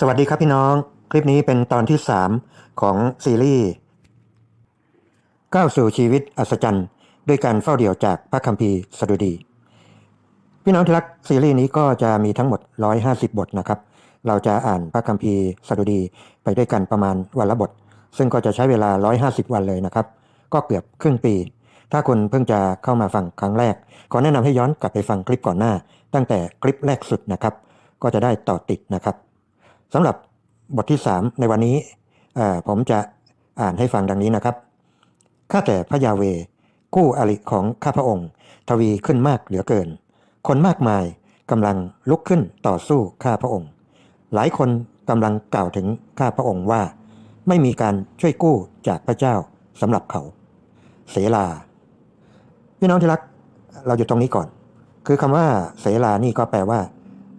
สวัสดีครับพี่น้อง คลิปนี้เป็นตอนที่ 3 ของซีรีส์ก้าวสู่ชีวิตอัศจรรย์ ด้วยการเฝ้าเดี่ยวจากพระคัมภีร์สดุดี พี่น้องที่รักซีรีส์นี้ก็จะมีทั้งหมด 150 บทนะครับ เราจะอ่านพระคัมภีร์สดุดีไปด้วยกันประมาณวันละบท ซึ่งก็จะใช้เวลา 150 วันเลยนะครับ ก็เกือบครึ่งปี ถ้าคุณเพิ่งจะเข้ามาฟังครั้งแรก ขอแนะนำให้ย้อนกลับไปฟังคลิปก่อนหน้า ตั้งแต่คลิปแรกสุดนะครับ ก็จะได้ต่อติดนะครับ สำหรับบทที่ 3 ในวันนี้ผมจะอ่านให้ฟังดังนี้นะครับ ข้าแต่พระยาเวกู้อริของข้าพระองค์ ทวีขึ้นมากเหลือเกิน คนมากมายกำลังลุกขึ้นต่อสู้ข้าพระองค์ หลายคนกำลังกล่าวถึงข้าพระองค์ว่า ไม่มีการช่วยกู้จากพระเจ้าสำหรับเขา เสลาพี่น้องที่รักเราอยู่ตรงนี้ก่อน คือคำว่าเสลานี่ก็แปลว่า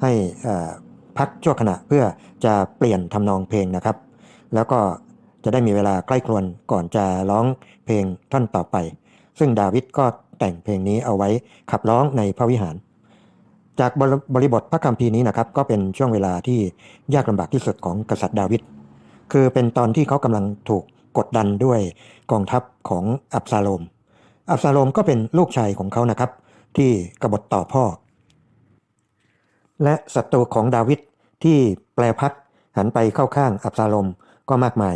ให้อ่อ พักชั่วขณะเพื่อจะเปลี่ยนทำนองเพลงนะครับ แล้วก็จะได้มีเวลาใกล้ครวนก่อนจะร้องเพลงท่อนต่อไป ซึ่งดาวิดก็แต่งเพลงนี้เอาไว้ขับร้องในพระวิหาร จากบริบทพระคัมภีร์นี้นะครับก็เป็นช่วงเวลาที่ยากลำบากที่สุดของกษัตริย์ดาวิดคือเป็นตอนที่เขากำลังถูกกดดันด้วยกองทัพของอับซาโลม อับซาโลมก็เป็นลูกชายของเขานะครับ ที่กบฏต่อพ่อ และศัตรูของดาวิดที่แปลพักหันไปเข้าข้างอับซาลมก็มากมาย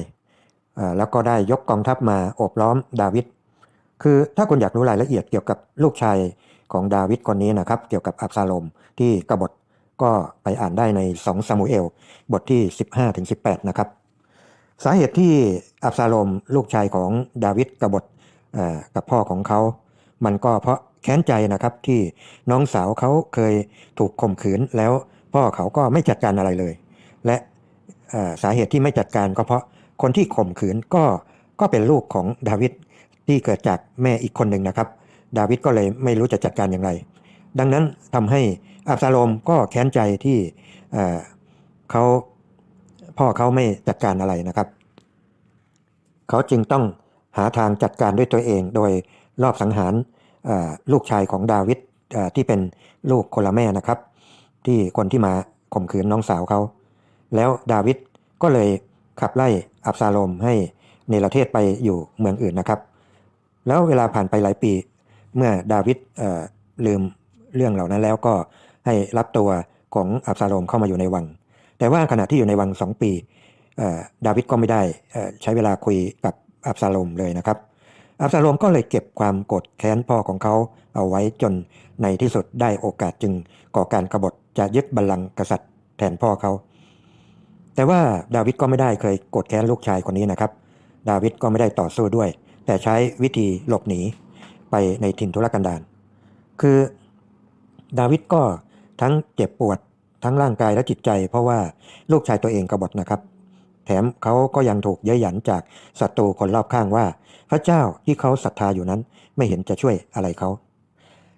แล้วก็ได้ยกกองทัพมาโอบล้อมดาวิดคือถ้าคุณอยากรู้รายละเอียดเกี่ยวกับลูกชายของดาวิดคนนี้นะครับ เกี่ยวกับอับซาลมที่กบฏก็ไปอ่านได้ใน 2 ซามูเอล บทที่ 15ถึง18 นะครับ สาเหตุที่อับซาลมลูกชายของดาวิดกบฏกับพ่อของเขา มันก็เพราะแค้นใจนะครับที่น้องสาวเขาเคยถูกข่มขืน แล้วพ่อเขาก็ไม่จัดการอะไรเลย และสาเหตุที่ไม่จัดการก็เพราะคนที่ข่มขืนก็ก็เป็นลูกของดาวิดที่เกิดจากแม่อีกคนหนึ่งนะครับ ดาวิดก็เลยไม่รู้จะจัดการอย่างไร ดังนั้นทำให้อับซาโลมก็แค้นใจที่เเขาพ่อเขาไม่จัดการอะไรนะครับ เขาจึงต้องหาทางจัดการด้วยตัวเองโดย รอบสังหารลูกชายของดาวิดที่เป็นลูกคนละแม่นะครับ ที่คนที่มาข่มขืนน้องสาวเขา แล้วดาวิดก็เลยขับไล่อับซาโลมให้เนรเทศไปอยู่เมืองอื่นนะครับ แล้วเวลาผ่านไปหลายปี เมื่อดาวิดลืมเรื่องเหล่านั้นแล้วก็ให้รับตัวของอับซาโลมเข้ามาอยู่ในวัง แต่ว่าขณะที่อยู่ในวังสองปีดาวิดก็ไม่ได้ใช้เวลาคุยกับอับซาโลมเลยนะครับ อับซาโลมก็เลยเก็บความโกรธแค้นพ่อของเขาเอาไว้จนในที่สุดได้โอกาสจึงก่อการกบฏจะยึดบัลลังก์กษัตริย์แทนพ่อเขา แต่ว่าดาวิดก็ไม่ได้เคยโกรธแค้นลูกชายคนนี้นะครับ ดาวิดก็ไม่ได้ต่อสู้ด้วย แต่ใช้วิธีหลบหนีไปในถิ่นทุรกันดารคือดาวิดก็ทั้งเจ็บปวดทั้งร่างกายและจิตใจ เพราะว่าลูกชายตัวเองกบฏนะครับ แถมเขาก็ยังถูกเย้ยหยันจากศัตรูคนรอบข้างว่า พระเจ้าที่เขาศรัทธาอยู่นั้น ไม่เห็นจะช่วยอะไรเขา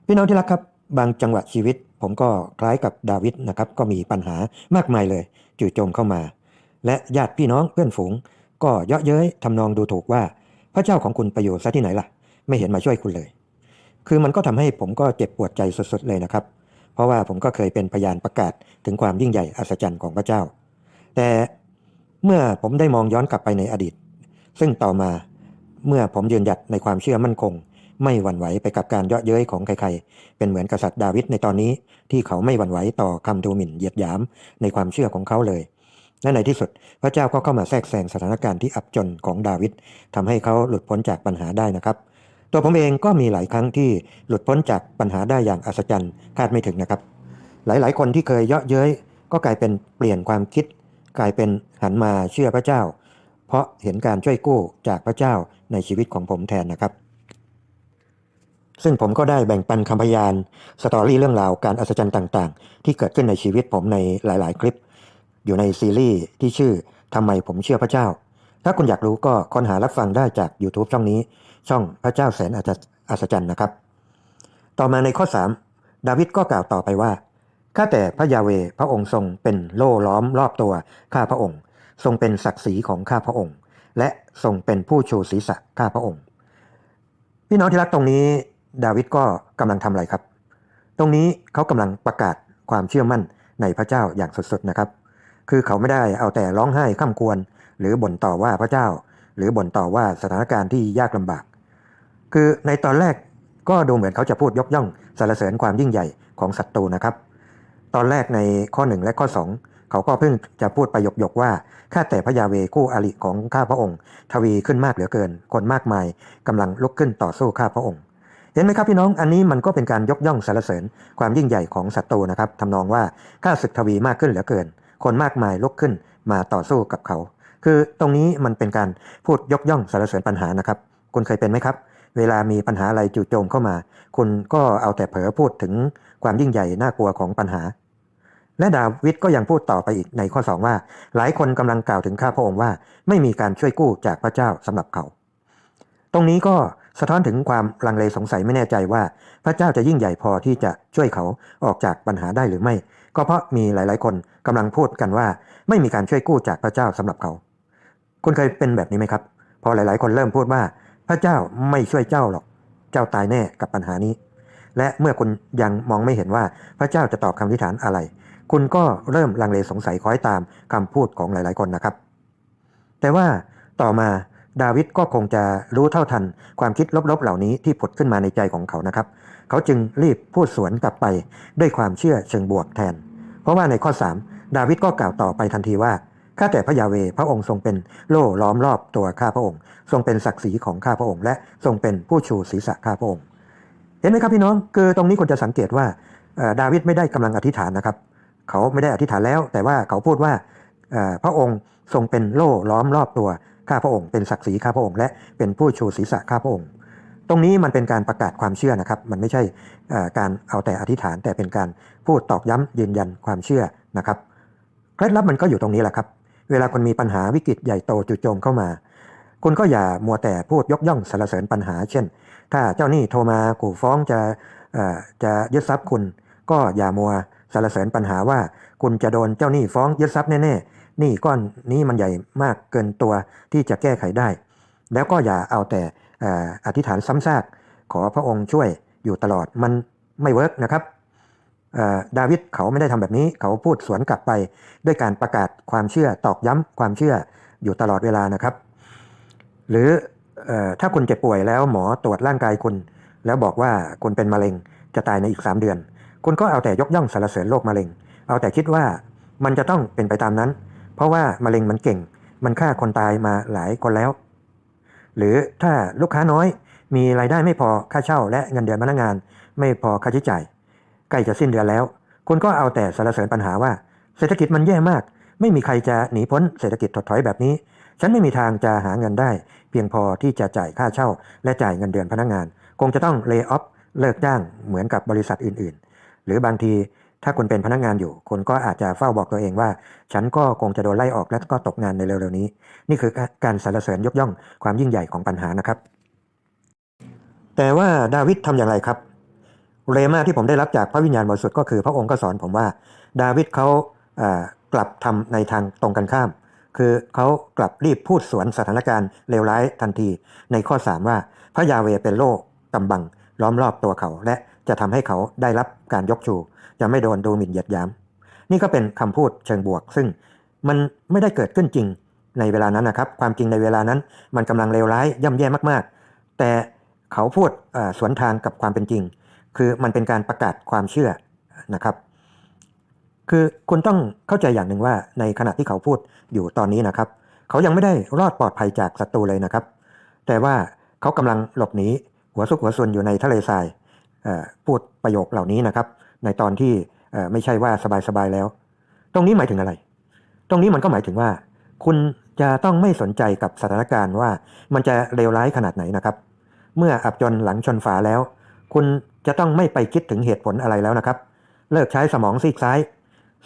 พี่น้องที่รักครับ บางจังหวะชีวิต ผมก็คล้ายกับดาวิดนะครับ ก็มีปัญหามากมายเลย จู่โจมเข้ามา และญาติพี่น้องเพื่อนฝูง ก็เยาะเย้ยทำนองดูถูกว่า พระเจ้าของคุณประโยชน์ซะที่ไหนล่ะ ไม่เห็นมาช่วยคุณเลย คือมันก็ทำให้ผมก็เจ็บปวดใจสุดๆเลยนะครับเพราะว่าผมก็เคยเป็นพยานประกาศถึงความยิ่งใหญ่อัศจรรย์ของพระเจ้า แต่ เมื่อผมได้มองย้อนกลับไปในอดีต ซึ่งต่อมาเมื่อผมยืนหยัดในความเชื่อมั่นคง ไม่หวั่นไหวไปกับการเยาะเย้ยของใครๆ เป็นเหมือนกษัตริย์ดาวิดในตอนนี้ที่เขาไม่หวั่นไหวต่อคำดูหมิ่นเหยียดหยามในความเชื่อของเขาเลยและในที่สุดพระเจ้าก็เข้ามาแทรกแซงสถานการณ์ที่อับจนของดาวิดทำให้เขาหลุดพ้นจากปัญหาได้นะครับ ตัวผมเองก็มีหลายครั้งที่หลุดพ้นจากปัญหาได้อย่างอัศจรรย์คาดไม่ถึงนะครับ หลายๆ คนที่เคยเยาะเย้ยก็กลายเป็นเปลี่ยนความคิด กลายเป็นหันมาเชื่อพระเจ้า เพราะเห็นการช่วยกู้จากพระเจ้าในชีวิตของผมแทนนะครับ ซึ่งผมก็ได้แบ่งปันคำพยานสตอรี่เรื่องราวการอัศจรรย์ต่างๆ ที่เกิดขึ้นในชีวิตผมในหลายๆ คลิป อยู่ในซีรีส์ที่ชื่อทำไมผมเชื่อพระเจ้า ถ้าคุณอยากรู้ก็ค้นหารับฟังได้จาก YouTube ช่องนี้ ช่องพระเจ้าแสนอัศจรรย์นะครับ ต่อมาในข้อ 3 ดาวิดก็กล่าวต่อไปว่า ข้าแต่พระยาเวพระองค์ทรงเป็นโล่ล้อมรอบตัวข้าพระองค์ ทรงเป็นศักดิ์ศรีของข้าพระองค์ และทรงเป็นผู้ชูศีรษะข้าพระองค์ พี่น้องที่รักตรงนี้ดาวิดก็กำลังทำอะไรครับ ตรงนี้เขากำลังประกาศความเชื่อมั่นในพระเจ้าอย่างสุดๆนะครับ คือเขาไม่ได้เอาแต่ร้องไห้ข้ามควร หรือบ่นต่อว่าพระเจ้า หรือบ่นต่อว่าสถานการณ์ที่ยากลำบาก คือในตอนแรกก็ดูเหมือนเขาจะพูดยกย่องสรรเสริญความยิ่งใหญ่ของศัตรูนะครับ ตอนแรกในข้อ 1 และข้อ 2 เขาก็เพิ่งจะพูดไปหยกๆว่าข้าแต่พระยาเวคู่อริของข้าพระองค์ ทวีขึ้นมากเหลือเกิน คนมากมายกำลังลุกขึ้นต่อสู้ข้าพระองค์ เห็นไหมครับพี่น้องอันนี้มันก็เป็นการยกย่องสรรเสริญความยิ่งใหญ่ของศัตรูนะครับทำนองว่าข้าศึกทวีมากขึ้นเหลือเกิน คนมากมายลุกขึ้นมาต่อสู้กับเขา คือตรงนี้มันเป็นการพูดยกย่องสรรเสริญปัญหานะครับ คุณเคยเป็นไหมครับเวลามีปัญหาอะไรจู่โจมเข้ามา คุณก็เอาแต่เผลอพูดถึงความยิ่งใหญ่น่ากลัวของปัญหา และดาวิดก็ยังพูดต่อไปอีกในข้อ 2 ว่า หลายคนกำลังกล่าวถึงข้าพระองค์ว่า ไม่มีการช่วยกู้จากพระเจ้าสำหรับเขา ตรงนี้ก็สะท้อนถึงความลังเลสงสัยไม่แน่ใจว่า พระเจ้าจะยิ่งใหญ่พอที่จะช่วยเขาออกจากปัญหาได้หรือไม่ ก็เพราะมีหลาย ๆ คนกำลังพูดกันว่า ไม่มีการช่วยกู้จากพระเจ้าสำหรับเขา คุณเคยเป็นแบบนี้ไหมครับ พอหลาย ๆ คนเริ่มพูดว่า พระเจ้าไม่ช่วยเจ้าหรอก เจ้าตายแน่กับปัญหานี้ และเมื่อคุณยังมองไม่เห็นว่าพระเจ้าจะตอบคำอธิษฐานอะไร คุณก็เริ่มลังเลสงสัยคล้อยตามคำพูดของหลาย ๆ คนนะครับ แต่ว่าต่อมาดาวิดก็คงจะรู้เท่าทันความคิดลบ ๆ เหล่านี้ที่ผุดขึ้นมาในใจของเขานะครับ เขาจึงรีบพูดสวนกลับไปด้วยความเชื่อเชิงบวกแทน เพราะว่าในข้อ 3 ดาวิดก็กล่าวต่อไปทันทีว่าข้าแต่พระยาเวพระองค์ทรงเป็นโล่ล้อมรอบตัวข้าพระองค์ ทรงเป็นศักดิ์ศรีของข้าพระองค์ และทรงเป็นผู้ชูศีรษะข้าพระองค์ เห็นไหมครับพี่น้องคือตรงนี้คุณจะสังเกตว่าดาวิดไม่ได้กำลังอธิษฐานนะครับ เขาไม่ได้อธิษฐานแล้ว แต่ว่าเขาพูดว่าพระองค์ทรงเป็นโล่ล้อมรอบตัวข้าพระองค์เป็นศักดิ์ศรีข้าพระองค์และเป็นผู้ชูศีรษะข้าพระองค์ ตรงนี้มันเป็นการประกาศความเชื่อนะครับ มันไม่ใช่การเอาแต่อธิษฐาน แต่เป็นการพูดตอกย้ำยืนยันความเชื่อนะครับเคล็ดลับมันก็อยู่ตรงนี้แหละครับ เวลาคุณมีปัญหาวิกฤตใหญ่โตจู่โจมเข้ามา คุณก็อย่ามัวแต่พูดยกย่องสรรเสริญปัญหา เช่น ถ้าเจ้าหนี้โทรมาขู่ฟ้องจะจะยึดทรัพย์คุณ ก็อย่ามัว สรรเสริญปัญหาว่า คุณจะโดนเจ้าหนี้ฟ้องยึดทรัพย์แน่ๆหนี้ก้อนนี้มันใหญ่มากเกินตัวที่จะแก้ไขได้ แล้วก็อย่าเอาแต่ออธิษฐานซ้ำซากขอพระองค์ช่วยอยู่ตลอดมันไม่เวิร์กนะครับดาวิดเขาไม่ได้ทำแบบนี้ เขาพูดสวนกลับไปด้วยการประกาศความเชื่อตอกย้ำความเชื่ออยู่ตลอดเวลานะครับ หรือเออถ้าคุณเจ็บป่วยแล้วหมอตรวจร่างกายคุณ แล้วบอกว่าคุณเป็นมะเร็งจะตายในอีก 3 เดือน คุณก็เอาแต่ยกย่องสรรเสริญโรคมะเร็ง เอาแต่คิดว่ามันจะต้องเป็นไปตามนั้น เพราะว่ามะเร็งมันเก่ง มันฆ่าคนตายมาหลายคนแล้ว หรือถ้าลูกค้าน้อย มีรายได้ไม่พอค่าเช่าและเงินเดือนพนักงาน ไม่พอค่าใช้จ่ายใกล้จะสิ้นเดือนแล้ว คุณก็เอาแต่สรรเสริญปัญหาว่า เศรษฐกิจมันแย่มาก ไม่มีใครจะหนีพ้นเศรษฐกิจถดถอยแบบนี้ ฉันไม่มีทางจะหาเงินได้ เพียงพอที่จะจ่ายค่าเช่า และจ่ายเงินเดือนพนักงาน คงจะต้องเลิกออฟเลิกจ้างเหมือนกับบริษัทอื่น หรือบางทีถ้าคุณเป็นพนักงานอยู่ คุณก็อาจจะเฝ้าบอกตัวเองว่า ฉันก็คงจะโดนไล่ออกและก็ตกงานในเร็วๆนี้ นี่คือการสรรเสริญยกย่องความยิ่งใหญ่ของปัญหานะครับ แต่ว่าดาวิดทำอย่างไรครับ เรมาที่ผมได้รับจากพระวิญญาณบริสุทธิ์ก็คือพระองค์ก็สอนผมว่า ดาวิดเขาอ่ากลับทำในทางตรงกันข้าม คือเขากลับรีบพูดสวนสถานการณ์เลวร้ายทันที ในข้อ 3 ว่าพระยาเวเป็นโล่กำบังล้อมรอบตัวเขาและ จะทำให้เขาได้รับการยกชู จะไม่โดนดูหมิ่นเหยียดหยาม นี่ก็เป็นคำพูดเชิงบวก ซึ่งมันไม่ได้เกิดขึ้นจริงในเวลานั้นนะครับ ความจริงในเวลานั้น มันกำลังเลวร้ายย่ำแย่มากๆ แต่เขาพูดสวนทางกับความเป็นจริง คือมันเป็นการประกาศความเชื่อนะครับ คือคุณต้องเข้าใจอย่างหนึ่งว่าในขณะที่เขาพูดอยู่ตอนนี้นะครับ เขายังไม่ได้รอดปลอดภัยจากศัตรูเลยนะครับ แต่ว่าเขากำลังหลบหนีหัวซุกหัวซุนอยู่ในทะเลทราย พูดประโยคเหล่านี้นะครับ ในตอนที่ไม่ใช่ว่าสบายๆแล้ว ตรงนี้หมายถึงอะไร ตรงนี้มันก็หมายถึงว่า คุณจะต้องไม่สนใจกับสถานการณ์ว่ามันจะเลวร้ายขนาดไหนนะครับ เมื่ออับจนหลังชนฝาแล้ว คุณจะต้องไม่ไปคิดถึงเหตุผลอะไรแล้วนะครับ เลิกใช้สมองซีกซ้าย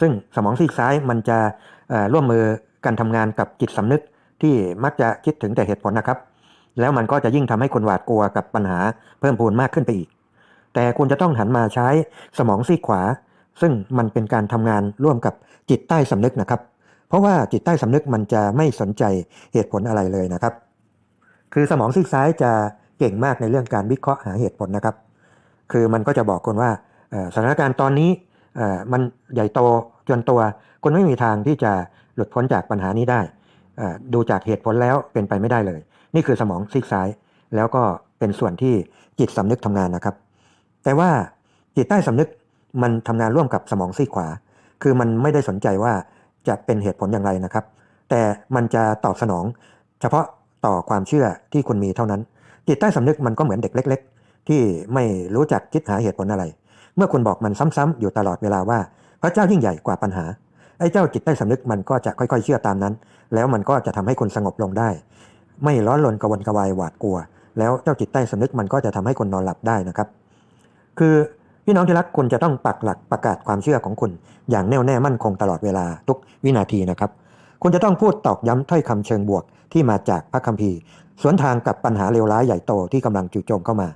ซึ่งสมองซีกซ้ายมันจะร่วมมือกันทำงานกับจิตสำนึกที่มักจะคิดถึงแต่เหตุผลนะครับ แล้วมันก็จะยิ่งทำให้คุณหวาดกลัวกับปัญหาเพิ่มพูนมากขึ้นไปอีก แต่คุณจะต้องหันมาใช้สมองซีกขวา ซึ่งมันเป็นการทำงานร่วมกับจิตใต้สำนึกนะครับ เพราะว่าจิตใต้สำนึกมันจะไม่สนใจเหตุผลอะไรเลยนะครับ คือสมองซีกซ้ายจะเก่งมากในเรื่องการวิเคราะห์หาเหตุผลนะครับ คือมันก็จะบอกคนว่าสถานการณ์ตอนนี้มันใหญ่โตจนตัวคุณไม่มีทางที่จะหลุดพ้นจากปัญหานี้ได้ ดูจากเหตุผลแล้วเป็นไปไม่ได้เลย นี่คือสมองซีกซ้าย แล้วก็เป็นส่วนที่จิตสำนึกทำงานนะครับ แต่ว่าจิตใต้สำนึกมันทำงานร่วมกับสมองซีกขวา คือมันไม่ได้สนใจว่าจะเป็นเหตุผลอย่างไรนะครับ แต่มันจะตอบสนอง เฉพาะต่อความเชื่อที่คุณมีเท่านั้น จิตใต้สำนึกมันก็เหมือนเด็กเล็ก ๆ ที่ไม่รู้จักคิดหาเหตุผลอะไร เมื่อคุณบอกมันซ้ำๆอยู่ตลอดเวลาว่า พระเจ้ายิ่งใหญ่กว่าปัญหาไอ้เจ้าจิตใต้สำนึกมันก็จะค่อยๆ เชื่อตามนั้น แล้วมันก็จะทำให้คุณสงบลงได้ ไม่ร้อนรนกระวนกระวายหวาดกลัว แล้วเจ้าจิตใต้สำนึกมันก็จะทำให้คนนอนหลับได้นะครับ คือพี่น้องที่รักคุณจะต้องปักหลักประกาศความเชื่อของคุณ อย่างแน่วแน่มั่นคงตลอดเวลาทุกวินาทีนะครับ คุณจะต้องพูดตอกย้ำถ้อยคำเชิงบวกที่มาจากพระคัมภีร์ สวนทางกับปัญหาเลวร้ายใหญ่โตที่กำลังจู่โจมเข้ามา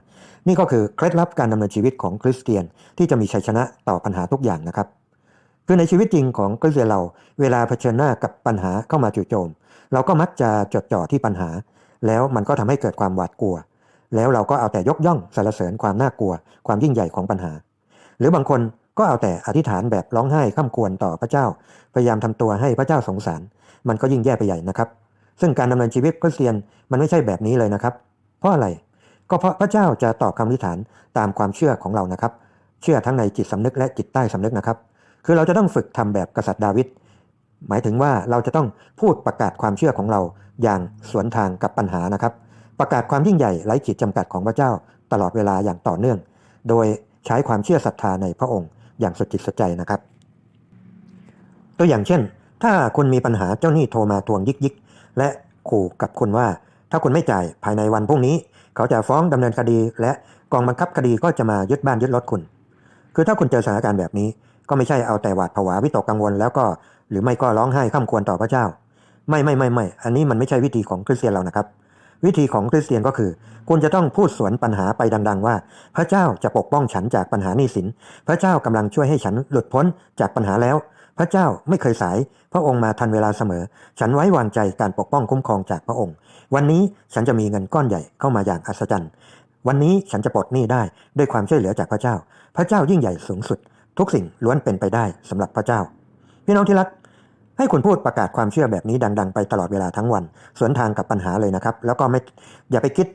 นี่ก็คือเคล็ดลับการดำเนินชีวิตของคริสเตียนที่จะมีชัยชนะต่อปัญหาทุกอย่างนะครับคือในชีวิตจริงของคริสเตียนเราเวลาเผชิญหน้ากับปัญหาเข้ามาจู่โจม เราก็มักจะจดจ่อที่ปัญหา แล้วมันก็ทำให้เกิดความหวาดกลัว แล้วเราก็เอาแต่ยกย่องสรรเสริญความน่ากลัว ความยิ่งใหญ่ของปัญหา หรือบางคนก็เอาแต่อธิษฐานแบบร้องไห้ข้ามควรต่อพระเจ้า พยายามทำตัวให้พระเจ้าสงสาร มันก็ยิ่งแย่ไปใหญ่นะครับ ซึ่งการดำเนินชีวิตคริสเตียนมันไม่ใช่แบบนี้เลยนะครับ เพราะอะไรก็เพราะพระเจ้าจะตอบคำอธิษฐานตามความเชื่อของเรานะครับ เชื่อทั้งในจิตสำนึกและจิตใต้สำนึกนะครับ คือเราจะต้องฝึกทำแบบกษัตริย์ดาวิดหมายถึงว่าเราจะต้องพูดประกาศความเชื่อของเราอย่างสวนทางกับปัญหานะครับ ประกาศความยิ่งใหญ่ไร้ขีดจำกัดของพระเจ้าตลอดเวลาอย่างต่อเนื่อง โดยใช้ความเชื่อศรัทธาในพระองค์อย่างสุดจิตสุดใจนะครับ ตัวอย่างเช่น ถ้าคุณมีปัญหาเจ้าหนี้โทรมาทวงยิกยิกและขู่กับคุณว่า ถ้าคุณไม่จ่ายภายในวันพรุ่งนี้ เขาจะฟ้องดำเนินคดี และกองบังคับคดีก็จะมายึดบ้านยึดรถคุณ คือถ้าคุณเจอสถานการณ์แบบนี้ ก็ไม่ใช่เอาแต่หวาดผวาวิตกกังวลแล้วก็หรือไม่ก็ร้องไห้ข้ามควรต่อพระเจ้า ไม่ไม่ไม่ไม่ อันนี้มันไม่ใช่วิธีของคริสเตียนเรานะครับ วิธีของคริสเตียนก็คือ คุณจะต้องพูดสวนปัญหาไปดัง ๆ ว่า พระเจ้าจะปกป้องฉันจากปัญหานี้สิน พระเจ้ากำลังช่วยให้ฉันหลุดพ้นจากปัญหาแล้ว พระเจ้าไม่เคยสาย พระองค์มาทันเวลาเสมอ ฉันไว้วางใจการปกป้องคุ้มครองจากพระองค์ วันนี้ฉันจะมีเงินก้อนใหญ่เข้ามาอย่างอัศจรรย์ วันนี้ฉันจะปลดหนี้ได้ด้วยความช่วยเหลือจากพระเจ้า พระเจ้ายิ่งใหญ่สูงสุด ทุกสิ่งล้วนเป็นไปได้สำหรับพระเจ้า พี่น้องที่รัก ให้คุณพูดประกาศความเชื่อแบบนี้ดัง ๆ ไปตลอดเวลาทั้งวัน สวนทางกับปัญหาเลยนะครับ แล้วก็ไม่อย่าไปคิด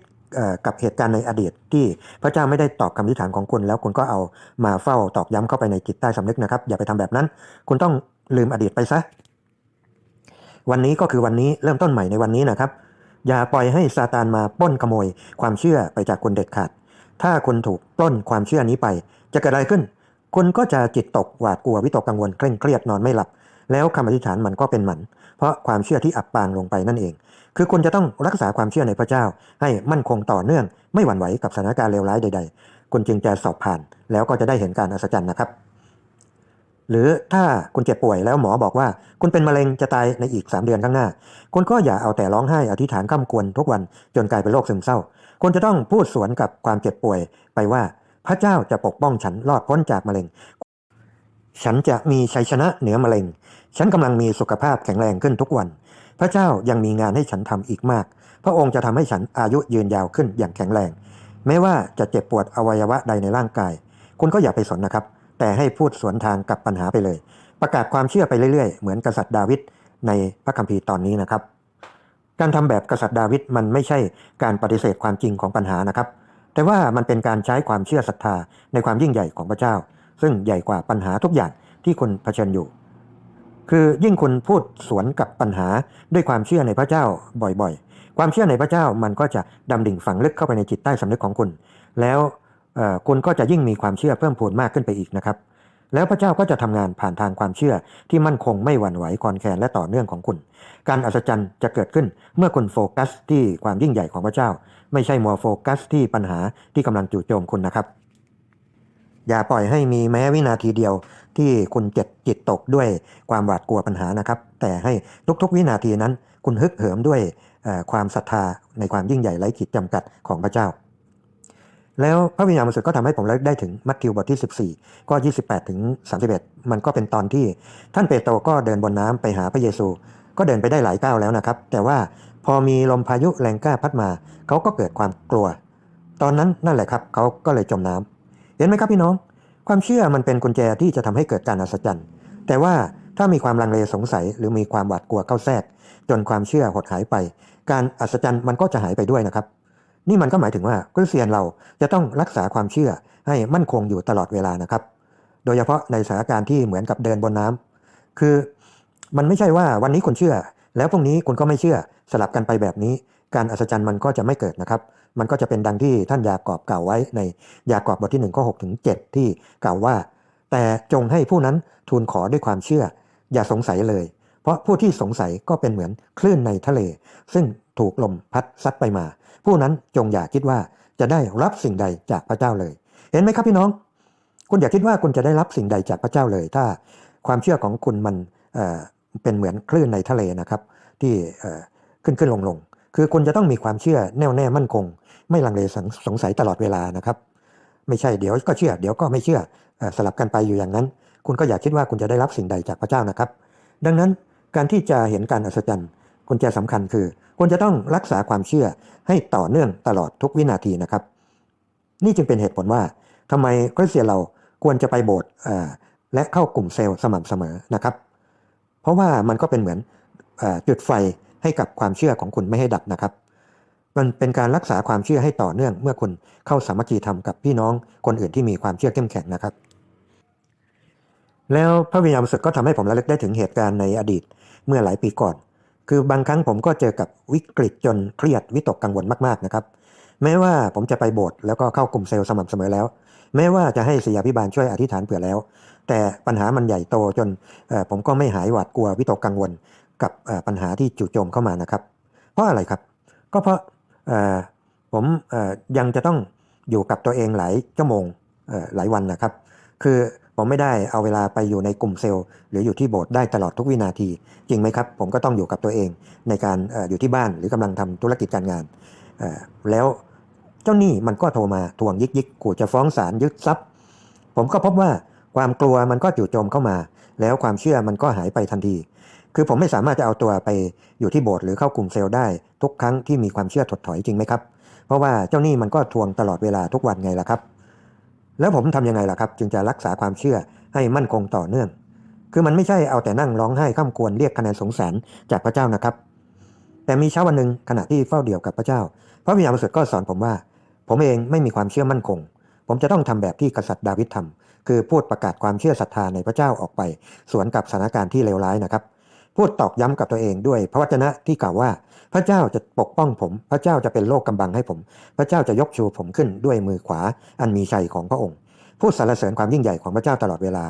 กับเหตุการณ์ในอดีตที่พระเจ้าไม่ได้ตอบคำอธิฐานของคุณ แล้วคุณก็เอามาเฝ้าตอกย้ำเข้าไปในจิตใต้สำนึกนะครับ อย่าไปทำแบบนั้น คุณต้องลืมอดีตไปซะ วันนี้ก็คือวันนี้เริ่มต้นใหม่ในวันนี้นะครับ อย่าปล่อยให้ซาตานมาปล้นขโมย ความเชื่อไปจากคุณเด็ดขาด ถ้าคุณถูกปล้นความเชื่อนี้ไป จะเกิดอะไรขึ้น คุณก็จะจิตตกหวาดกลัววิตกกังวลเคร่งเครียดนอนไม่หลับ แล้วคำอธิษฐานมันก็เป็นหมัน เพราะความเชื่อที่อับปางลงไปนั่นเอง คือคุณจะต้องรักษาความเชื่อในพระเจ้า ให้มั่นคงต่อเนื่อง ไม่หวั่นไหวกับสถานการณ์เลวร้ายใด ๆ คุณจึงจะสอบผ่าน แล้วก็จะได้เห็นการอัศจรรย์นะครับ หรือถ้าคุณเจ็บป่วยแล้วหมอบอกว่า คุณเป็นมะเร็งจะตายในอีก 3 เดือนข้างหน้า คุณก็อย่าเอาแต่ร้องไห้อธิษฐานข้ามควรทุกวันจนกลายเป็นโรคซึมเศร้า คุณจะต้องพูดสวนกับความเจ็บป่วยไปว่าพระเจ้าจะปกป้องฉันรอดพ้นจากมะเร็ง ฉันจะมีชัยชนะเหนือมะเร็ง ฉันกำลังมีสุขภาพแข็งแรงขึ้นทุกวัน พระเจ้ายังมีงานให้ฉันทำอีกมาก พระองค์จะทำให้ฉันอายุยืนยาวขึ้นอย่างแข็งแรง แม้ว่าจะเจ็บปวดอวัยวะใดในร่างกาย คุณก็อย่าไปสนนะครับ แต่ให้พูดสวนทางกับปัญหาไปเลย ประกาศความเชื่อไปเรื่อยๆ เหมือนกษัตริย์ดาวิดในพระคัมภีร์ตอนนี้นะครับ การทำแบบกษัตริย์ดาวิดมันไม่ใช่การปฏิเสธความจริงของปัญหานะครับ แต่ว่ามันเป็นการใช้ความเชื่อศรัทธาในความยิ่งใหญ่ของพระเจ้า ซึ่งใหญ่กว่าปัญหาทุกอย่างที่คุณเผชิญอยู่ คือยิ่งคุณพูดสวนกับปัญหาด้วยความเชื่อในพระเจ้าบ่อยๆ ความเชื่อในพระเจ้ามันก็จะดำดิ่งฝังลึกเข้าไปในจิตใต้สำนึกของคุณ แล้วคุณก็จะยิ่งมีความเชื่อเพิ่มพูนมากขึ้นไปอีกนะครับ แล้วพระเจ้าก็จะทำงานผ่านทางความเชื่อที่มั่นคงไม่หวั่นไหวคลอนแคลนและต่อเนื่องของคุณ การอัศจรรย์จะเกิดขึ้นเมื่อคุณโฟกัสที่ความยิ่งใหญ่ของพระเจ้า ไม่ใช่มัวโฟกัสที่ปัญหาที่กำลังจู่โจมคุณนะครับ อย่าปล่อยให้มีแม้วินาทีเดียว ที่คุณเจ็บจิตตกด้วยความหวาดกลัวปัญหานะครับ แต่ให้ทุกๆวินาทีนั้น คุณฮึกเหิมด้วยความศรัทธาในความยิ่งใหญ่ไร้ขีดจำกัดของพระเจ้า แล้วพระวิญญาณบริสุทธิ์ก็ทำให้ผมระลึกได้ถึงมัทธิวบทที่ 14 ก็ 28 ถึง 31 มันก็เป็นตอนที่ท่านเปโตรก็เดินบนน้ำไปหาพระเยซู ก็เดินไปได้หลายก้าวแล้วนะครับ แต่ว่าพอมีลมพายุแรงกล้าพัดมา เขาก็เกิดความกลัว ตอนนั้นนั่นแหละครับ เขาก็เลยจมน้ำ เห็นไหมครับพี่น้อง ความเชื่อมันเป็นกุญแจที่จะทำให้เกิดการอัศจรรย์ แต่ว่าถ้ามีความลังเลสงสัยหรือมีความหวาดกลัวเข้าแทรก จนความเชื่อหดหายไป การอัศจรรย์มันก็จะหายไปด้วยนะครับ นี่มันก็หมายถึงว่าคริสเตียนเราจะต้องรักษาความเชื่อให้มั่นคงอยู่ตลอดเวลานะครับ โดยเฉพาะในสถานการณ์ที่เหมือนกับเดินบนน้ำคือมันไม่ใช่ว่าวันนี้คุณเชื่อ แล้วพรุ่งนี้คุณก็ไม่เชื่อสลับกันไปแบบนี้ การอัศจรรย์มันก็จะไม่เกิดนะครับ มันก็จะเป็นดังที่ท่านยากอบกล่าวไว้ในยากอบบทที่1ข้อ6ถึง7ที่กล่าวว่า แต่จงให้ผู้นั้นทูลขอด้วยความเชื่อ อย่าสงสัยเลย เพราะผู้ที่สงสัยก็เป็นเหมือนคลื่นในทะเล ซึ่งถูกลมพัดซัดไปมา ผู้นั้นจงอย่าคิดว่าจะได้รับสิ่งใดจากพระเจ้าเลย เห็นไหมครับพี่น้อง คุณอย่าคิดว่าคุณจะได้รับสิ่งใดจากพระเจ้าเลย ถ้าความเชื่อของคุณมันเเป็นเหมือนคลื่นในทะเลนะครับ ที่ขึ้นขึ้นลงลงคือคุณจะต้องมีความเชื่อแน่วแน่มั่นคง ไม่ลังเลสงสงสัยตลอดเวลานะครับ ไม่ใช่เดี๋ยวก็เชื่อ เดี๋ยวก็ไม่เชื่ออสลับกันไปอยู่อย่างนั้น คุณก็อย่าคิดว่าคุณจะได้รับสิ่งใดจากพระเจ้านะครับ ดังนั้นการที่จะเห็นการอัศจรรย์กุญแจสำคัญคือคุณจะต้องรักษาความเชื่อให้ต่อเนื่องตลอดทุกวินาทีนะครับ นี่จึงเป็นเหตุผลว่าทำไมคริสเตียนเราควรจะไปโบสถ์และเข้ากลุ่มเซลล์สม่ำเสมอนะครับ เพราะว่ามันก็เป็นเหมือนอจุดไฟให้กับความเชื่อของคุณไม่ให้ดับนะครับ มันเป็นการรักษาความเชื่อให้ต่อเนื่องเมื่อคุณเข้าสามัคคีธรรมกับพี่น้องคนอื่นที่มีความเชื่อเข้มแข็งนะครับ แล้วพระวิญญาณบริสุทธิ์ก็ทำให้ผมระลึกได้ถึงเหตุการณ์ในอดีตเมื่อหลายปีก่อน คือบางครั้งผมก็เจอกับวิกฤตจนเครียดวิตกกังวลมากๆนะครับ แม้ว่าผมจะไปโบสถ์แล้วก็เข้ากลุ่มเซลล์สม่ำเสมอแล้ว แม้ว่าจะให้ศิยาพิบาลช่วยอธิษฐานเผื่อแล้ว แต่ปัญหามันใหญ่โตจนผมก็ไม่หายหวาดกลัววิตกกังวลกับปัญหาที่จู่โจมเข้ามานะครับ เพราะอะไรครับ ก็เพราะ ผมยังจะต้องอยู่กับตัวเองหลายชั่วโมงหลายวันนะครับ คือผมไม่ได้เอาเวลาไปอยู่ในกลุ่มเซลล์ หรืออยู่ที่โบสถ์ได้ตลอดทุกวินาที จริงไหมครับ ผมก็ต้องอยู่กับตัวเองในการอยู่ที่บ้านหรือกำลังทำธุรกิจการงาน แล้วเจ้าหนี้มันก็โทรมาทวงยิกยิกขู่จะฟ้องศาลยึดทรัพย์ ผมก็พบว่าความกลัวมันก็จู่โจมเข้ามา แล้วความเชื่อมันก็หายไปทันที คือผมไม่สามารถจะเอาตัวไปอยู่ที่โบสถ์หรือเข้ากลุ่มเซลล์ได้ทุกครั้งที่มีความเชื่อถดถอยจริงไหมครับ เพราะว่าเจ้าหนี้มันก็ทวงตลอดเวลาทุกวันไงล่ะครับ แล้วผมทำยังไงล่ะครับ จึงจะรักษาความเชื่อให้มั่นคงต่อเนื่อง คือมันไม่ใช่เอาแต่นั่งร้องไห้ข้ามควรเรียกคะแนนสงสารจากพระเจ้านะครับ แต่มีเช้าวันหนึ่งขณะที่เฝ้าเดี่ยวกับพระเจ้า พระวิญญาณบริสุทธิ์ก็สอนผมว่า ผมเองไม่มีความเชื่อมั่นคง ผมจะต้องทำแบบที่กษัตริย์ดาวิดทำคือพูดประกาศความเชื่อศรัทธาในพระเจ้าออกไป สวนกับสถานการณ์ที่เลวร้ายนะครับ พูดตอกย้ำกับตัวเองด้วย พระวจนะที่กล่าวว่า พระเจ้าจะปกป้องผม พระเจ้าจะเป็นโลกกำบังให้ผม พระเจ้าจะยกชูผมขึ้นด้วยมือขวาอันมีชัยของพระองค์พูดสรรเสริญความยิ่งใหญ่ของพระเจ้าตลอดเวลา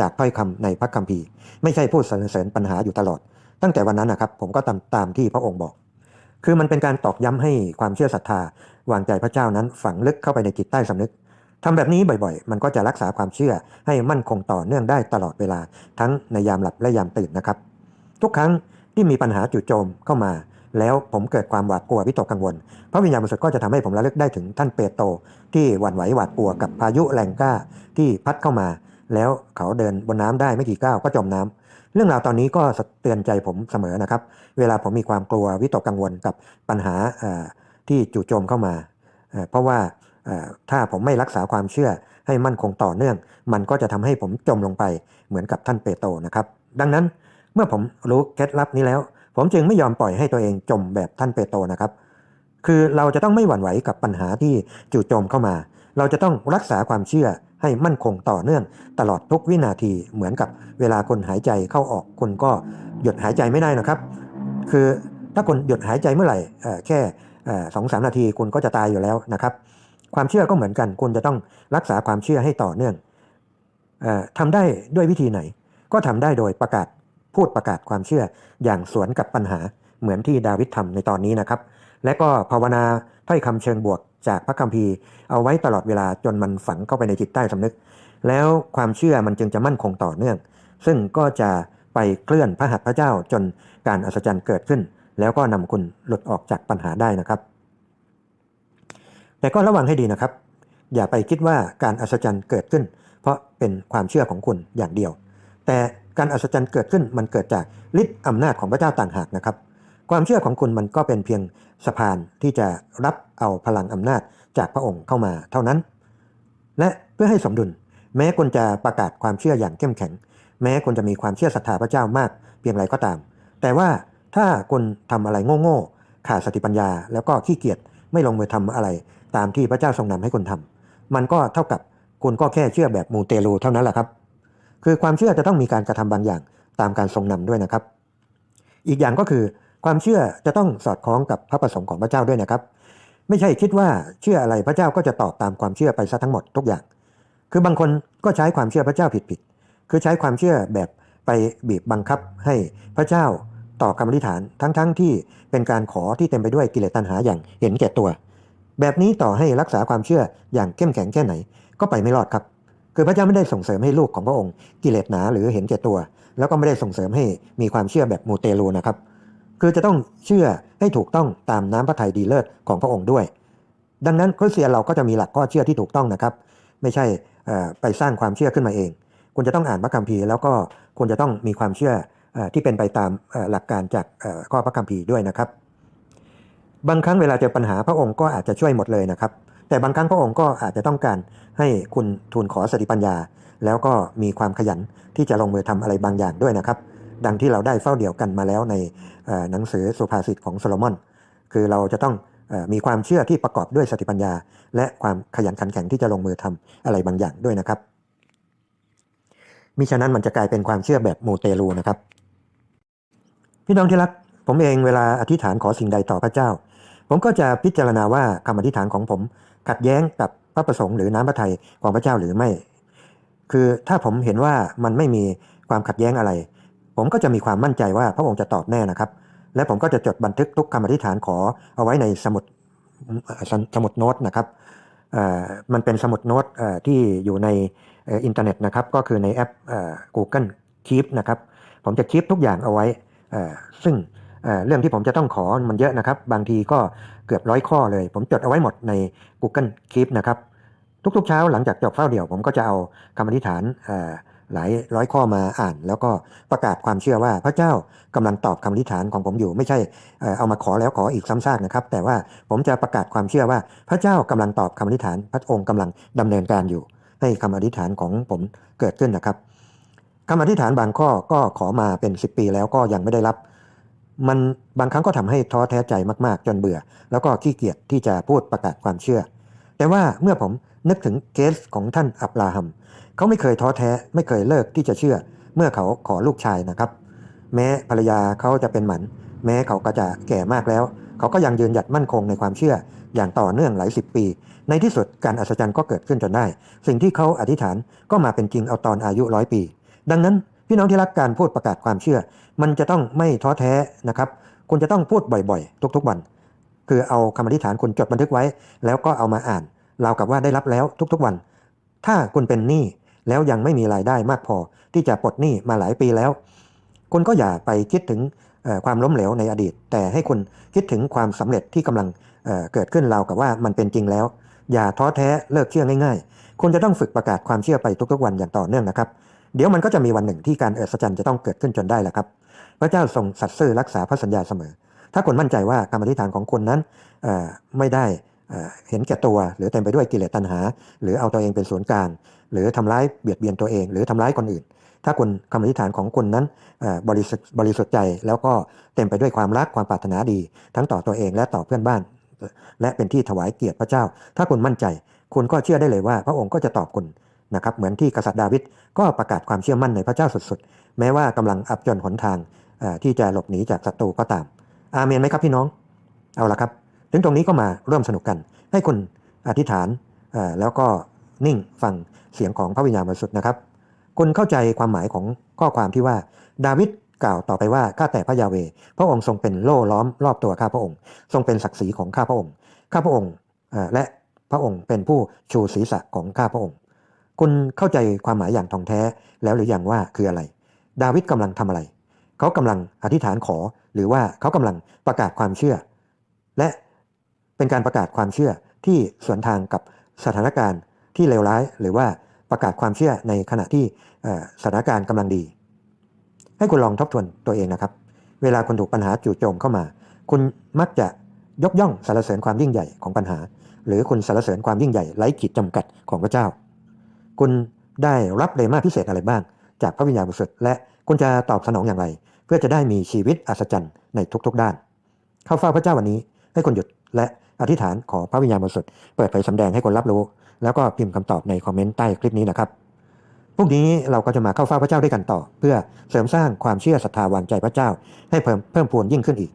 จากถ้อยคำในพระคัมภีร์ ไม่ใช่พูดสรรเสริญปัญหาอยู่ตลอด ตั้งแต่วันนั้นนะครับผมก็ตามตามที่พระองค์บอก คือมันเป็นการตอกย้ำให้ความเชื่อศรัทธาวางใจพระเจ้านั้นฝังลึกเข้าไปในจิตใต้สำนึกทำแบบนี้บ่อยๆ มันก็จะรักษาความเชื่อให้มั่นคงต่อเนื่องได้ตลอดเวลา ทั้งในยามหลับและยามตื่นนะครับ ทุกครั้งที่มีปัญหาจู่โจมเข้ามา แล้วผมเกิดความหวาดกลัววิตกกังวลพระวิญญาณบริสุทธิ์ก็จะทำให้ผมระลึกได้ถึงท่านเปโตรที่หวั่นไหวหวาดกลัวกับพายุแรงกล้าที่พัดเข้ามา แล้วเขาเดินบนน้ำได้ไม่กี่ก้าวก็จมน้ำเรื่องราวตอนนี้ก็เตือนใจผมเสมอนะครับ เวลาผมมีความกลัววิตกกังวลกับปัญหาที่จู่โจมเข้ามา เพราะว่าถ้าผมไม่รักษาความเชื่อให้มั่นคงต่อเนื่อง มันก็จะทำให้ผมจมลงไปเหมือนกับท่านเปโตรนะครับ ดังนั้น มื่อผมรู้เคล็ดลับนี้แล้ว ผมจึงไม่ยอมปล่อยให้ตัวเองจมแบบท่านเปโตรนะครับ คือเราจะต้องไม่หวั่นไหวกับปัญหาที่จู่โจมเข้ามา เราจะต้องรักษาความเชื่อให้มั่นคงต่อเนื่อง ตลอดทุกวินาทีเหมือนกับเวลาคนหายใจเข้าออกคุณก็หยุดหายใจไม่ได้นะครับ คือถ้าคุณหยุดหายใจเมื่อไหร่แค่สองสามนาทีคุณก็จะตายอยู่แล้วนะครับ ความเชื่อก็เหมือนกันคุณจะต้องรักษาความเชื่อให้ต่อเนื่องออทำได้ด้วยวิธีไหน ก็ทำได้โดยประกาศ พูดประกาศความเชื่ออย่างสวนกับปัญหาเหมือนที่ดาวิดทำในตอนนี้นะครับ และก็ภาวนาถ้อยคำเชิงบวกจากพระคัมภีร์ เอาไว้ตลอดเวลาจนมันฝังเข้าไปในจิตใต้สำนึก แล้วความเชื่อมันจึงจะมั่นคงต่อเนื่อง ซึ่งก็จะไปเคลื่อนพระหัตถ์พระเจ้าจนการอัศจรรย์เกิดขึ้น แล้วก็นำคุณหลุดออกจากปัญหาได้นะครับ แต่ก็ระวังให้ดีนะครับ อย่าไปคิดว่าการอัศจรรย์เกิดขึ้น เพราะเป็นความเชื่อของคุณอย่างเดียว แต่ การอัศจรรย์เกิดขึ้นมันเกิดจากฤทธิ์อำนาจของพระเจ้าต่างหากนะครับ ความเชื่อของคุณมันก็เป็นเพียงสะพานที่จะรับเอาพลังอำนาจจากพระองค์เข้ามาเท่านั้น และเพื่อให้สมดุล แม้คุณจะประกาศความเชื่ออย่างเข้มแข็ง แม้คุณจะมีความเชื่อศรัทธาพระเจ้ามากเพียงไรก็ตาม แต่ว่าถ้าคุณทำอะไรโง่ๆขาดสติปัญญา แล้วก็ขี้เกียจไม่ลงมือทำอะไรตามที่พระเจ้าทรงนำให้คุณทำมันก็เท่ากับคุณก็แค่เชื่อแบบมูเตลูเท่านั้นแหละครับ คือความเชื่อจะต้องมีการกระทำบางอย่างตามการทรงนำด้วยนะครับ อีกอย่างก็คือความเชื่อจะต้องสอดคล้องกับพระประสงค์ของพระเจ้าด้วยนะครับ ไม่ใช่คิดว่าเชื่ออะไรพระเจ้าก็จะตอบตามความเชื่อไปซะทั้งหมดทุกอย่าง คือบางคนก็ใช้ความเชื่อพระเจ้าผิดๆคือใช้ความเชื่อแบบไปบีบบังคับให้พระเจ้าตอบคำอธิษฐานทั้งๆทที่เป็นการขอที่เต็มไปด้วยกิเลสตัณหาอย่างเห็นแก่ตัว แบบนี้ต่อให้รักษาความเชื่ออย่างเข้มแข็งแค่ไหน ก็ไปไม่รอดครับ คือพระเจ้าไม่ได้ส่งเสริมให้ลูกของพระองค์ กิเลสหนาหรือเห็นแก่ตัว แล้วก็ไม่ได้ส่งเสริมให้มีความเชื่อแบบมูเตลูนะครับ คือจะต้องเชื่อให้ถูกต้องตามน้ำพระทัยดีเลิศของพระองค์ด้วย ดังนั้นคริสเตียนเราก็จะมีหลักข้อเชื่อที่ถูกต้องนะครับ ไม่ใช่ไปสร้างความเชื่อขึ้นมาเองคุณจะต้องอ่านพระคัมภีร์แล้วก็คุณจะต้องมีความเชื่ออที่เป็นไปตามหลักการจากข้อพระคัมภีร์ด้วยนะครับ บางครั้งเวลาเจอปัญหาพระองค์ก็อาจจะช่วยหมดเลยนะครับ แต่บางครั้งพระองค์ก็อาจจะต้องการให้คุณทูลขอสติปัญญา แล้วก็มีความขยันที่จะลงมือทำอะไรบางอย่างด้วยนะครับ ดังที่เราได้เฝ้าเดี่ยวกันมาแล้วในหนังสือสุภาษิตของโซโลมอน คือเราจะต้องมีความเชื่อที่ประกอบด้วยสติปัญญา และความขยันขันแข็งที่จะลงมือทำอะไรบางอย่างด้วยนะครับมิฉะนั้นมันจะกลายเป็นความเชื่อแบบมูเตลูนะครับ พี่น้องที่รัก ผมเองเวลาอธิษฐานขอสิ่งใดต่อพระเจ้า ผมก็จะพิจารณาว่าคำอธิษฐานของผม ขัดแย้งกับพระประสงค์หรือน้ำพระทัยของพระเจ้าหรือไม่ คือถ้าผมเห็นว่ามันไม่มีความขัดแย้งอะไร ผมก็จะมีความมั่นใจว่าพระองค์จะตอบแน่นะครับ และผมก็จะจดบันทึกทุกคำอธิษฐานขอเอาไว้ในสมุดสสมุดโน้ตนะครับมันเป็นสมุดโน้ตที่อยู่ในอินเทอร์เน็ตนะครับ ก็คือในแอป Google Keep นะครับ ผมจะคีปทุกอย่างเอาไว้ซึ่งเรื่องที่ผมจะต้องขอมันเยอะนะครับ บางทีก็ เกือบร้อยข้อเลย ผมจดเอาไว้หมดใน Google Keep นะครับ ทุกๆเช้าหลังจากจบเฝ้าเดี่ยว ผมก็จะเอาคำอธิษฐานหลายร้อยข้อมาอ่าน แล้วก็ประกาศความเชื่อว่าพระเจ้ากำลังตอบคำอธิษฐานของผมอยู่ ไม่ใช่เอามาขอแล้วขออีกซ้ำซากนะครับ แต่ว่าผมจะประกาศความเชื่อว่าพระเจ้ากำลังตอบคำอธิษฐาน พระองค์กำลังดำเนินการอยู่ ให้คำอธิษฐานของผมเกิดขึ้นนะครับคำอธิษฐานบางข้อก็ขอมาเป็น 10 ปีแล้วก็ยังไม่ได้รับ มันบางครั้งก็ทำให้ท้อแท้ใจมากๆ จนเบื่อ แล้วก็ขี้เกียจที่จะพูดประกาศความเชื่อ แต่ว่าเมื่อผมนึกถึงเคสของท่านอับราฮัมเขาไม่เคยท้อแท้ไม่เคยเลิกที่จะเชื่อ เมื่อเขาขอลูกชายนะครับ แม้ภรรยาเขาจะเป็นหมัน แม้เขาก็จะแก่มากแล้ว เขาก็ยังยืนหยัดมั่นคงในความเชื่อ อย่างต่อเนื่องหลายสิบปี ในที่สุดการอัศจรรย์ก็เกิดขึ้นจนได้ สิ่งที่เขาอธิษฐานก็มาเป็นจริงเอาตอนอายุร้อยปี ดังนั้น พี่น้องที่รักการพูดประกาศความเชื่อ มันจะต้องไม่ท้อแท้นะครับคุณจะต้องพูดบ่อยๆ ทุกๆวัน คือเอาคำอธิษฐานคุณจดบันทึกไว้ แล้วก็เอามาอ่านเรากับว่าได้รับแล้วทุกๆวัน ถ้าคุณเป็นหนี้แล้วยังไม่มีรายได้มากพอ ที่จะปลดหนี้มาหลายปีแล้ว คุณก็อย่าไปคิดถึงความล้มเหลวในอดีต แต่ให้คุณคิดถึงความสำเร็จที่กำลังเเกิดขึ้นเรากับว่ามันเป็นจริงแล้ว อย่าท้อแท้เลิกเชื่อง่าย ๆ คุณจะต้องฝึกประกาศความเชื่อไปทุกๆวันอย่างต่อเนื่องนะครับ เดี๋ยวมันก็จะมีวันหนึ่งที่การเอิศจรรย์จะต้องเกิดขึ้นจนได้แหละครับ พระเจ้าทรงสัตย์ซื่อรักษาพระสัญญาเสมอ ถ้าคุณมั่นใจว่าคำอธิษฐานของคุณนั้นไม่ได้เห็นแก่ตัวหรือเต็มไปด้วยกิเลสตัณหา หรือเอาตัวเองเป็นศูนย์กลางหรือทำร้ายเบียดเบียนตัวเอง หรือทำร้ายคนอื่น ถ้าคุณคำอธิษฐานของคุณนั้นบริสุทธิ์บริสุทธิ์ใจแล้วก็เต็มไปด้วยความรักความปรารถนาดี ทั้งต่อตัวเองและต่อเพื่อนบ้าน และเป็นที่ถวายเกียรติพระเจ้า ถ้าคุณมั่นใจ คุณก็เชื่อได้เลยว่า พระองค์ก็จะตอบคุณ นะครับเหมือนที่กษัตริย์ดาวิดก็ประกาศความเชื่อมั่นในพระเจ้าสุดๆ แม้ว่ากำลังอับจนหนทางที่จะหลบหนีจากศัตรูก็ตาม อาเมนไหมครับพี่น้องเอาละครับ ถึงตรงนี้ก็มาร่วมสนุกกัน ให้คุณอธิษฐานแล้วก็นิ่งฟังเสียงของพระวิญญาณบริสุทธิ์นะครับ คุณเข้าใจความหมายของข้อความที่ว่าดาวิดกล่าวต่อไปว่าข้าแต่พระยาเว พระองค์ทรงเป็นโล่ล้อมรอบตัวข้าพระองค์ ทรงเป็นศักดิ์ศรีของข้าพระองค์ ข้าพระองค์และพระองค์เป็นผู้ชูศีรษะของข้าพระองค์ คุณเข้าใจความหมายอย่างท่องแท้แล้วหรือยังว่าคืออะไร ดาวิดกำลังทำอะไร เขากำลังอธิษฐานขอ หรือว่าเขากำลังประกาศความเชื่อ และเป็นการประกาศความเชื่อที่สวนทางกับสถานการณ์ที่เลวร้าย หรือว่าประกาศความเชื่อในขณะที่สถานการณ์กำลังดี ให้คุณลองทบทวนตัวเองนะครับ เวลาคุณถูกปัญหาจู่โจมเข้ามา คุณมักจะยกย่องสรรเสริญความยิ่งใหญ่ของปัญหา หรือคุณสรรเสริญความยิ่งใหญ่ไร้ขีดจำกัดของพระเจ้า คุณได้รับเลมาพิเศษอะไรบ้าง จากพระวิญญาณบริสุทธิ์และคุณจะตอบสนองอย่างไร เพื่อจะได้มีชีวิตอัศจรรย์ในทุกๆด้าน เข้าเฝ้าพระเจ้าวันนี้ให้คนหยุดและอธิษฐานขอพระวิญญาณบริสุทธิ์เปิดเผยสำแดงให้คนรับรู้ แล้วก็พิมพ์คำตอบในคอมเมนต์ใต้คลิปนี้นะครับพรุ่งนี้เราก็จะมาเข้าเฝ้าพระเจ้าด้วยกันต่อ เพื่อเสริมสร้างความเชื่อศรัทธาวางใจพระเจ้า ให้เพิ่มเพิ่มพูนยิ่งขึ้นอีก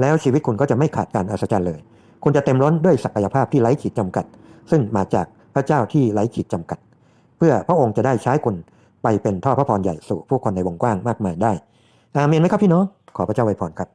แล้วชีวิตคุณก็จะไม่ขาดการอัศจรรย์เลย คุณจะเต็มล้นด้วยศักยภาพที่ไร้ขีดจำกัด ซึ่งมาจากพระเจ้าที่ไร้ขีดจำกัด พื่อพระองค์จะได้ใช้คุณไปเป็นท่อพระพรใหญ่สู่ผู้คนในวงกว้างมากมายได้อาเมนไหมครับพี่น้องขอพระเจ้าไว้พรครับ